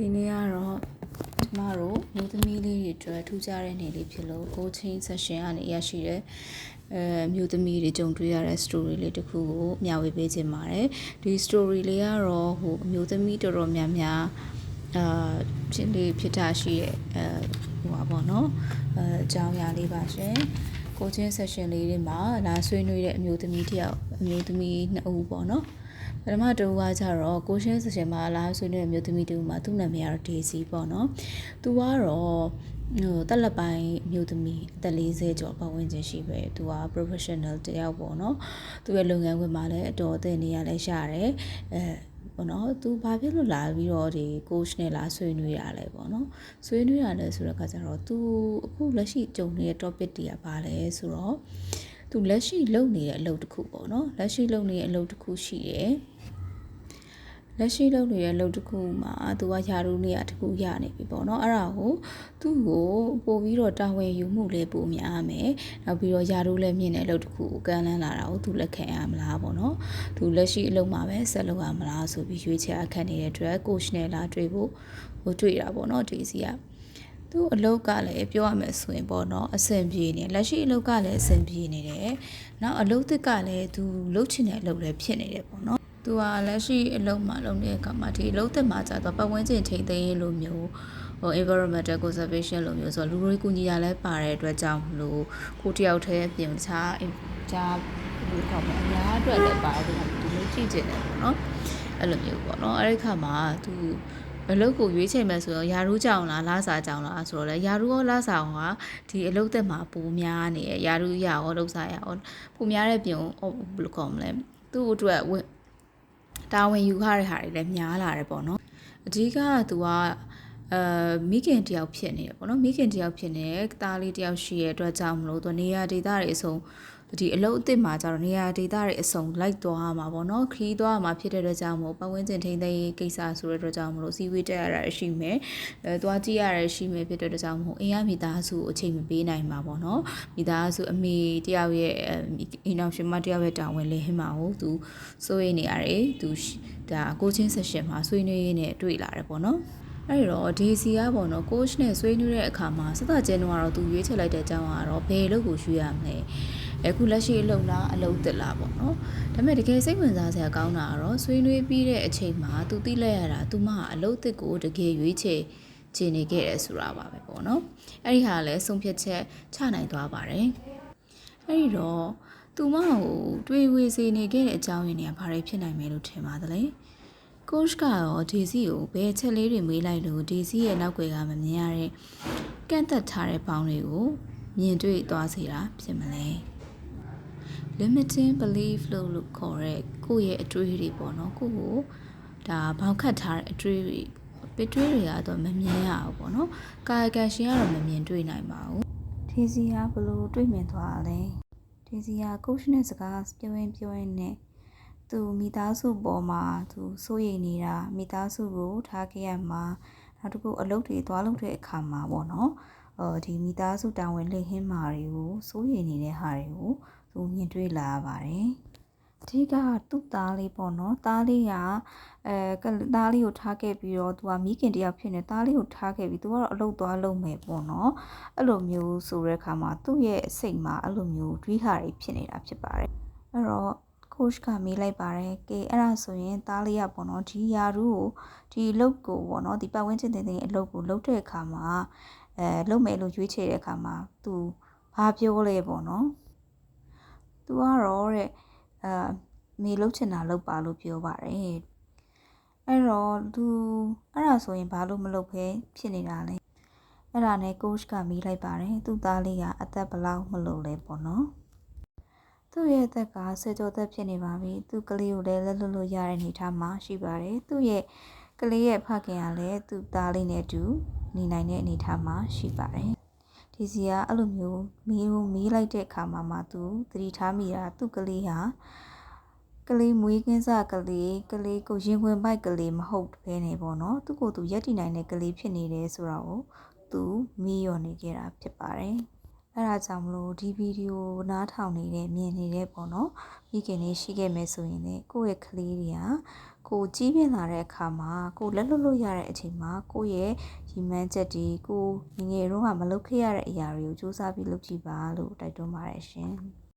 ဒီနေ့ကတော့ကျမတို့မျိုးသမီးလေးတွေအတွက်ထူးခြားတဲ့နေ့လေးဖြစ်လို့ coaching session ကနေရရှိတဲ့အဲမျိုးသမီးတွေကြုံတွေ့ရတဲ့ story လေးတစ်ခုကိုမျှဝေပေးခြင်းပါတယ်ဒီ story လေးကတော့ဟိုအမျိုးသမီးတော်တော်များများအာဖြစ်လေးဖြစ်တာရှိရဲ့အဲဟိုပါပေါ့နော်အဲအကြောင်းအရာလေးပါရှင် coaching session လေးတွေမှာလာဆွေးနွေးတဲ့အမျိုးသမီးတယောက်အမျိုးသမီးနှစ်ဦးပေါ့နော် ပထမတူကကြတော့ coaching session မှာလာဆွေးနွေးတဲ့အမျိုးသမီးတူမှာသူ့နာမည်ကတော့ Daisy ပေါ့နော်သူကတော့ဟိုတက်လက်ပိုင်းအမျိုးသမီးအသက်40ကျော်ပတ်ဝန်းကျင်ရှိပဲသူက professional တယောက်ပေါ့နော်သူရဲ့လုပ်ငန်းခွင်မှာလည်းအတော်အသင့်နေရလဲရှာတယ်အဲပေါ့နော်သူဘာဖြစ်လို့လာပြီးတော့ဒီ coach နဲ့လာဆွေးနွေးရလဲပေါ့နော်ဆွေးနွေးရလဲဆိုတော့ကကြတော့သူအခုလက်ရှိကြုံနေတဲ့ topic တွေကဘာလဲဆိုတော့သူလက်ရှိလုပ်နေတဲ့အလုပ်တစ်ခုပေါ့နော်လက်ရှိလုပ်နေတဲ့အလုပ်တစ်ခုရှိတယ် လက်ရှိလုပ်နေတဲ့အလုပ်တစ်ခုမှာသူကယာရုနေရတစ်ခုရနေပြီပေါ့နော်အဲ့ဒါကိုသူ့ကိုပို့ပြီးတော့တာဝန်ယူမှုလေးပိုများမယ်နောက်ပြီးတော့ယာရုလည်းမြင်တဲ့အလုပ်တစ်ခုကိုကမ်းလှမ်းလာတာကိုသူလက်ခံရမလားပေါ့နော်သူလက်ရှိအလုပ်မှာပဲဆက်လုပ်ရမလားဆိုပြီးရွေးချယ်အခက်နေတဲ့အတွက် coach နဲ့လာတွေ့ဖို့ဟိုတွေ့တာပေါ့နော်ဒီစီကသူအလုပ်ကလည်းပြောရမယ်ဆိုရင်ပေါ့နော်အဆင်ပြေနေလက်ရှိအလုပ်ကလည်းအဆင်ပြေနေတယ်။နောက်အလုပ်သစ်ကလည်းသူလုပ်ချင်တဲ့အလုပ်လည်းဖြစ်နေတယ်ပေါ့နော်။ သူကလက်ရှိအလုပ်မှာလုပ်နေတဲ့အခါမှာဒီအလုပ်သစ်မှာကြာတော့ပတ်ဝန်းကျင်ထိန်းသိမ်းရေးလိုမျိုးဟို environmental conservation လိုမျိုးဆိုတော့လူတွေကူညီရလဲပါတဲ့အတွက်ကြောင့်မလို့ကိုတယောက်တည်းပြင်တခြားတခြားဘယ်လိုခေါ်မလဲအများအတွက်လည်းပါတယ်ဒီလိုကြည့်ကျင်တယ်ပေါ့နော်။အဲ့လိုမျိုးပေါ့နော်။အဲ့ဒီခါမှာသူအလုပ်ကိုရွေးချယ်မယ်ဆိုတော့ယာရုကြောင်လားလာစာကြောင်လားဆိုတော့လေယာရုရောလာစာရောကဒီအလုပ်သက်မှာပိုများနေရယာရုရရောလုပ်စာရရောပိုများတဲ့ပြင်ဘယ်လိုခေါ်မလဲသူ့အတွက် တာဝန်ယူရတဲ့ဟာတွေလည်းများလာတယ်ပေါ့နော်အဓိကကသူကအဲမိခင်တယောက်ဖြစ်နေတယ်ပေါ့နော်မိခင်တယောက်ဖြစ်နေတယ်သားလေးတယောက်ရှိရဲ့အတွက်ကြောင့်မလို့သူနေရာဒေသတွေအဆုံး ဒီအလုပ်အသစ်မှာကျတော့နေရာဒေသတွေအစုံလိုက်သွားမှာပေါ့နော်ခရီးသွားမှာဖြစ်တဲ့အတွက်ကြောင့်မို့ပတ်ဝန်းကျင်ထိန်းသိမ်းရေးကိစ္စဆိုတဲ့အတွက်ကြောင့်မလို့စီဝေးတက်ရတာရှိမယ်အဲသွားကြည့်ရတာရှိမယ်ဖြစ်တဲ့အတွက်ကြောင့်မို့အင်ရမိသားစုအချိန်မပေးနိုင်မှာပေါ့နော်မိသားစုအမေတယောက်ရဲ့အင်းအောင်ရှင်မတယောက်ရဲ့တာဝန်လေးဟင်းမှာကိုသူစိုးရိမ်နေရတယ်သူဒါကိုချင်းဆက်ရှင်မှာဆွေးနွေးရင်းနဲ့တွေ့လာတယ်ပေါ့နော်အဲ့တော့ DC ကပေါ့နော် coach နဲ့ဆွေးနွေးတဲ့အခါမှာစသကျင်းတော့သူရွေးချယ်လိုက်တဲ့အကြောင်းကတော့ဘယ်လို့ကိုရွှေ့ရမလဲ အခုလက်ရှိအလုပ်လားအလုပ်တက်လားပေါ့နော်ဒါပေမဲ့တကယ်စိတ်ဝင်စားစရာကောင်းတာကတော့ဆွေးနွေးပြီးတဲ့အချိန်မှာသူသိလိုက်ရတာသူမအလုပ်တက်ကိုတကယ်ရွေးချယ်ချင်နေခဲ့တယ်ဆိုတာပါပဲပေါ့နော်အဲ့ဒီဟာလည်းဆုံးဖြတ်ချက်ချနိုင်သွားပါတယ်အဲ့ဒီတော့သူမကိုတွေးဝေစီနေခဲ့တဲ့အကြောင်းရင်းတွေကဘာတွေဖြစ်နိုင်မယ်လို့ထင်ပါသလဲကိုချ်ကတော့ဒေစီကိုဘယ်ချက်လေးတွေမေးလိုက်လို့ဒေစီရဲ့နောက်ွယ်ကမမြင်ရတဲ့ကန့်သက်ထားတဲ့ပေါင်းတွေကိုမြင်တွေ့သွားစေတာဖြစ်မလဲ limiting belief လို့လို့ခေါ်တဲ့ကိုယ့်ရဲ့အတွေးတွေပေါ့နော်ကိုယ့်ကိုဒါဘောင်ခတ်ထားတဲ့အတွေးတွေပတွေးတွေကတော့မမြင်ရဘူးပေါ့နော်ကာယကံရှင်ကတော့မမြင်တွေ့နိုင်ပါဘူးဒီစီကဘလို့တွေ့မြင်သွားလဲဒီစီက coach နဲ့စကားပြောရင်ပြောရင်နဲ့သူမိသားစုပေါ်မှာသူစိုးရိမ်နေတာမိသားစုကိုထားခဲ့ရမှာနောက်တစ်ခုအလုပ်တွေသွားလုပ်တဲ့အခါမှာပေါ့နော်အော်ဒီမိသားစုတာဝန်လိဟင်းမာတွေကိုစိုးရိမ်နေတဲ့ဟာတွေကို သူမြင်တွေ့လာရပါတယ်အဓိကသူ့သားလေးပေါ့နော်သားလေးကအဲသားလေးကိုထားခဲ့ပြီးတော့သူကမိခင်တယောက်ဖြစ်နေသားလေးကိုထားခဲ့ပြီးသူကတော့အလုပ်သွားလုပ်မယ်ပေါ့နော်အဲ့လိုမျိုးဆိုတဲ့အခါမှာသူ့ရဲ့စိတ်မှာအဲ့လိုမျိုးတွေးဟာတွေဖြစ်နေတာဖြစ်ပါတယ်အဲ့တော့ coach ကမေးလိုက်ပါတယ်ကဲအဲ့ဒါဆိုရင်သားလေးရပေါ့နော်ဒီယာရူကိုဒီအလုပ်ကိုပေါ့နော်ဒီပတ်ဝန်းကျင်တင်တင်အလုပ်ကိုလုပ်တဲ့အခါမှာအဲလုပ်မယ်လို့ရွေးချယ်တဲ့အခါမှာ तू ဘာပြောလဲပေါ့နော် သူကတော့တဲ့အာမေလှုပ်ချင်တာလုပ်ပါလို့ပြောပါတယ်အဲ့တော့သူအဲ့ဒါဆိုရင်ဘာလို့မလုပ်ဖဲဖြစ်နေတာလဲအဲ့ဒါနဲ့ coach ကမေးလိုက်ပါတယ်သူ့သားလေးကအသက်ဘလောက်မလို့လဲပေါ့နော်သူ့ရဲ့အသက်ကဆယ်ကျော်သက်ဖြစ်နေပါပြီသူ့ကလေးကိုလည်းလက်လွတ်လို့ရတဲ့အနေထားမှာရှိပါတယ်သူ့ရဲ့ကလေးရဲ့ဖခင်ကလည်းသူ့သားလေးနဲ့အတူနေနိုင်တဲ့အနေထားမှာရှိပါတယ် ဒီစီကအဲ့လိုမျိုးမီးကိုမီးလိုက်တဲ့အခါမှာမှသူသတိထားမိတာသူ့ကလေးဟာကလေးမွေးကင်းစကလေးကလေးကိုရင်ခွင်ပိုက်ကလေးမဟုတ်ဘဲနေပေါ့နော်သူ့ကိုယ်သူရက်တည်နိုင်တဲ့ကလေးဖြစ်နေတယ်ဆိုတာကိုသူမီးရော်နေခဲ့တာဖြစ်ပါတယ်အဲ့ဒါကြောင့်မလို့ဒီဗီဒီယိုနားထောင်နေတဲ့မြင်နေတဲ့ပေါ့နော်မိခင်လေးရှိခဲ့မယ်ဆိုရင်လည်းကိုယ့်ရဲ့ကလေးတွေက ကိုကြီးပြင်းလာတဲ့အခါမှာကိုလက်လွတ်လို့ရတဲ့အချိန်မှာကိုရဲ့ရည်မှန်းချက်တွေကိုငယ်ငယ်တုန်းကမလုပ်ခဲ့ရတဲ့အရာတွေကိုစူးစမ်းပြီးလုပ်ကြည့်ပါလို့တိုက်တွန်းပါတယ်ရှင်။